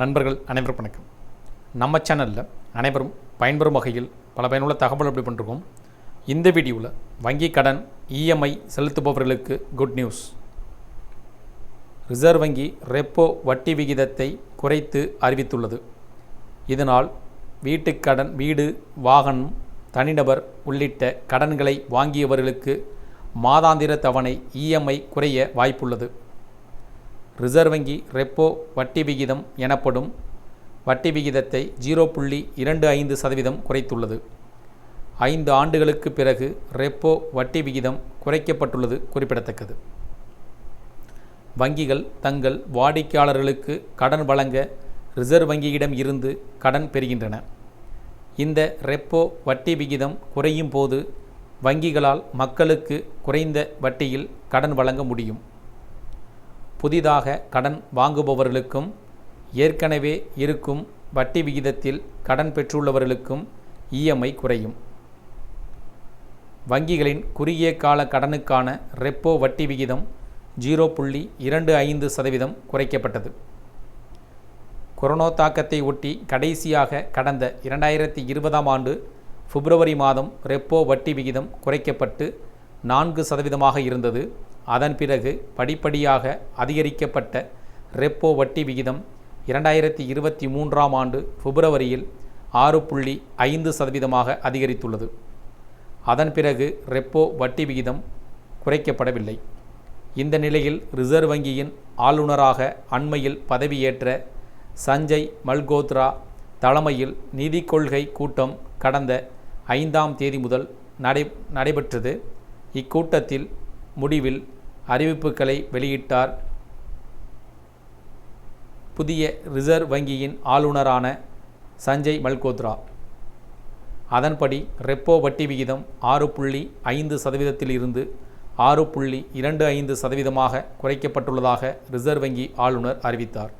நண்பர்கள் அனைவருக்கும் வணக்கம். நம்ம சேனலில் அனைவரும் பயன்பெறும் வகையில் பல பயனுள்ள தகவல் அப்படி பண்ணிருக்கோம். இந்த வீடியோவில் வங்கி கடன் இஎம்ஐ செலுத்துபவர்களுக்கு குட் நியூஸ் ரிசர்வ் வங்கி ரெப்போ வட்டி விகிதத்தை குறைத்து அறிவித்துள்ளது. இதனால் வீட்டுக்கடன் வீடு வாகனம் தனிநபர் உள்ளிட்ட கடன்களை வாங்கியவர்களுக்கு மாதாந்திர தவணை இஎம்ஐ குறைய வாய்ப்புள்ளது. ரிசர்வ் வங்கி ரெப்போ வட்டி விகிதம் எனப்படும் வட்டி விகிதத்தை ஜீரோ புள்ளி இரண்டு ஐந்து சதவீதம் குறைத்துள்ளது. ஐந்து ஆண்டுகளுக்கு பிறகு ரெப்போ வட்டி விகிதம் குறைக்கப்பட்டுள்ளது குறிப்பிடத்தக்கது. வங்கிகள் தங்கள் வாடிக்கையாளர்களுக்கு கடன் வழங்க ரிசர்வ் வங்கியிடம் இருந்து கடன் பெறுகின்றன. இந்த ரெப்போ வட்டி விகிதம் குறையும் போது வங்கிகளால் மக்களுக்கு குறைந்த வட்டியில் கடன் வழங்க முடியும். புதிதாக கடன் வாங்குபவர்களுக்கும் ஏற்கனவே இருக்கும் வட்டி விகிதத்தில் கடன் பெற்றுள்ளவர்களுக்கும் இஎம்ஐ குறையும். வங்கிகளின் குறுகிய கால கடனுக்கான ரெப்போ வட்டி விகிதம் ஜீரோ புள்ளி இரண்டு ஐந்து சதவீதம் குறைக்கப்பட்டது. கொரோனா தாக்கத்தை ஒட்டி கடைசியாக கடந்த இரண்டாயிரத்தி இருபதாம் ஆண்டு பிப்ரவரி மாதம் ரெப்போ வட்டி விகிதம் குறைக்கப்பட்டு நான்கு சதவீதமாக இருந்தது. அதன் பிறகு படிப்படியாக அதிகரிக்கப்பட்ட ரெப்போ வட்டி விகிதம் இரண்டாயிரத்தி இருபத்தி மூன்றாம் ஆண்டு பிப்ரவரியில் ஆறு புள்ளி ஐந்து சதவீதமாக அதிகரித்துள்ளது. அதன் பிறகு ரெப்போ வட்டி விகிதம் குறைக்கப்படவில்லை. இந்த நிலையில் ரிசர்வ் வங்கியின் ஆளுநராக அண்மையில் பதவியேற்ற சஞ்சய் மல்கோத்ரா தலைமையில் நிதி கொள்கை கூட்டம் கடந்த ஐந்தாம் தேதி முதல் நடை நடைபெற்றது. இக்கூட்டத்தில் முடிவில் அறிவிப்புகளை வெளியிட்டார். புதிய ரிசர்வ் வங்கியின் ஆளுநரான சஞ்சய் மல்கோத்ரா. அதன்படி ரெப்போ வட்டி விகிதம் ஆறு புள்ளி ஐந்து சதவீதத்திலிருந்து ஆறு புள்ளி இரண்டு ஐந்து சதவீதமாக குறைக்கப்பட்டுள்ளதாக ரிசர்வ் வங்கி ஆளுநர் அறிவித்தார்.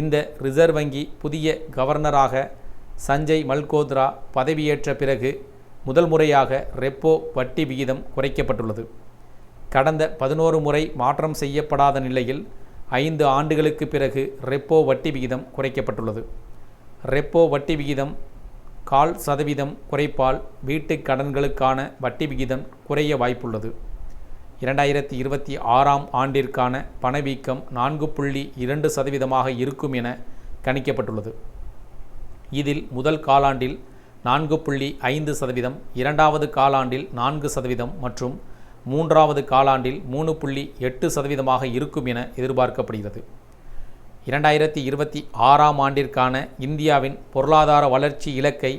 இந்த ரிசர்வ் வங்கி புதிய கவர்னராக சஞ்சய் மல்கோத்ரா பதவியேற்ற பிறகு முதல் முறையாக ரெப்போ வட்டி விகிதம் குறைக்கப்பட்டுள்ளது. கடந்த பதினோரு முறை மாற்றம் செய்யப்படாத நிலையில் ஐந்து ஆண்டுகளுக்கு பிறகு ரெப்போ வட்டி விகிதம் குறைக்கப்பட்டுள்ளது. ரெப்போ வட்டி விகிதம் கால் சதவீதம் குறைப்பால் வீட்டுக் கடன்களுக்கான வட்டி விகிதம் குறைய வாய்ப்புள்ளது. இரண்டாயிரத்தி இருபத்தி ஆறாம் ஆண்டிற்கான பணவீக்கம் நான்கு புள்ளி இரண்டு சதவீதமாக இருக்கும் என கணிக்கப்பட்டுள்ளது. இதில் முதல் காலாண்டில் நான்கு புள்ளி ஐந்து சதவீதம் இரண்டாவது காலாண்டில் நான்கு சதவீதம் மற்றும் மூன்றாவது காலாண்டில் மூணு புள்ளி எட்டு சதவீதமாக இருக்கும் என எதிர்பார்க்கப்படுகிறது. இரண்டாயிரத்தி இருபத்தி ஆறாம் ஆண்டிற்கான இந்தியாவின் பொருளாதார வளர்ச்சி இலக்கை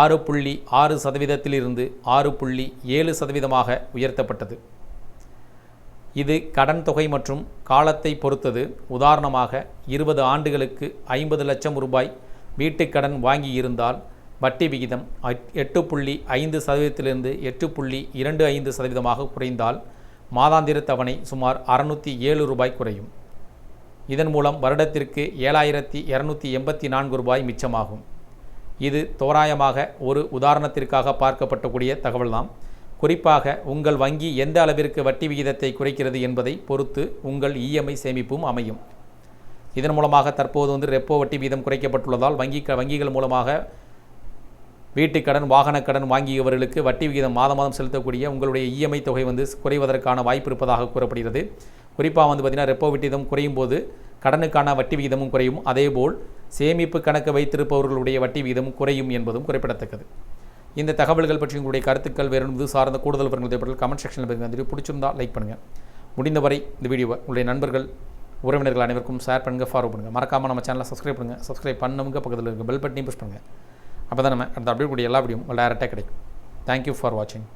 ஆறு புள்ளி ஆறு சதவீதத்திலிருந்து ஆறு புள்ளி ஏழு சதவீதமாக உயர்த்தப்பட்டது. இது கடன் தொகை மற்றும் காலத்தை பொறுத்தது. உதாரணமாக இருபது ஆண்டுகளுக்கு ஐம்பது லட்சம் ரூபாய் வீட்டுக்கடன் வாங்கியிருந்தால் வட்டி விகிதம் எட்டு புள்ளி ஐந்து சதவீதத்திலிருந்து எட்டு புள்ளி இரண்டு ஐந்து சதவீதமாக குறைந்தால் மாதாந்திர தவணை சுமார் அறுநூற்றி ஏழு ரூபாய் குறையும். இதன் மூலம் வருடத்திற்கு ஏழாயிரத்தி இரநூத்தி எண்பத்தி நான்கு ரூபாய் மிச்சமாகும். இது தோராயமாக ஒரு உதாரணத்திற்காக பார்க்கப்பட்டக்கூடிய தகவல்தான். குறிப்பாக உங்கள் வங்கி எந்த அளவிற்கு வட்டி விகிதத்தை குறைக்கிறது என்பதை பொறுத்து உங்கள் இஎம்ஐ சேமிப்பும் அமையும். இதன் மூலமாக தற்போது வந்து ரெப்போ வட்டி வீதம் குறைக்கப்பட்டுள்ளதால் வங்கி வங்கிகள் மூலமாக வீட்டு கடன் வாகனக் கடன் வாங்கியவர்களுக்கு வட்டி விகிதம் மாதம் மாதம் செலுத்தக்கூடிய உங்களுடைய இஎம்ஐ தொகை வந்து குறைவதற்கான வாய்ப்பு இருப்பதாக கூறப்படுகிறது. குறிப்பாக வந்து பார்த்திங்கன்னா ரெப்போ விகிதம் குறையும் போது கடனுக்கான வட்டி விகிதமும் குறையும். அதேபோல் சேமிப்பு கணக்கு வைத்திருப்பவர்களுடைய வட்டி விகிதமும் குறையும் என்பதும் குறிப்பிடத்தக்கது. இந்த தகவல்கள் பற்றி உங்களுடைய கருத்துக்கள் வேறு இது சார்ந்த கூடுதல் விவரங்கள் தேவைப்பட்டால் கமெண்ட் செக்ஷனில் பதிவு வந்துட்டு பிடிச்சிருந்தா லைக் பண்ணுங்கள் முடிந்தவரை இந்த வீடியோவை உங்களுடைய நண்பர்கள் உறவினர்கள் அனைவருக்கும் ஷேர் பண்ணுங்கள் ஃபாலோ பண்ணுங்கள் மறக்காமல் நம்ம சேனலை சப்ஸ்கிரைப் பண்ணுங்கள் சப்ஸ்கிரைப் பண்ணுங்க பக்கத்தில் இருக்க பெல் பட்டனையும் புஷ் பண்ணுங்கள் அப்போ தான் நம்ம அந்த அப்டேட் கூடிய எல்லா வீடியும் டேரெக்டாக கிடைக்கும். தேங்க்யூ ஃபார் வாட்சிங்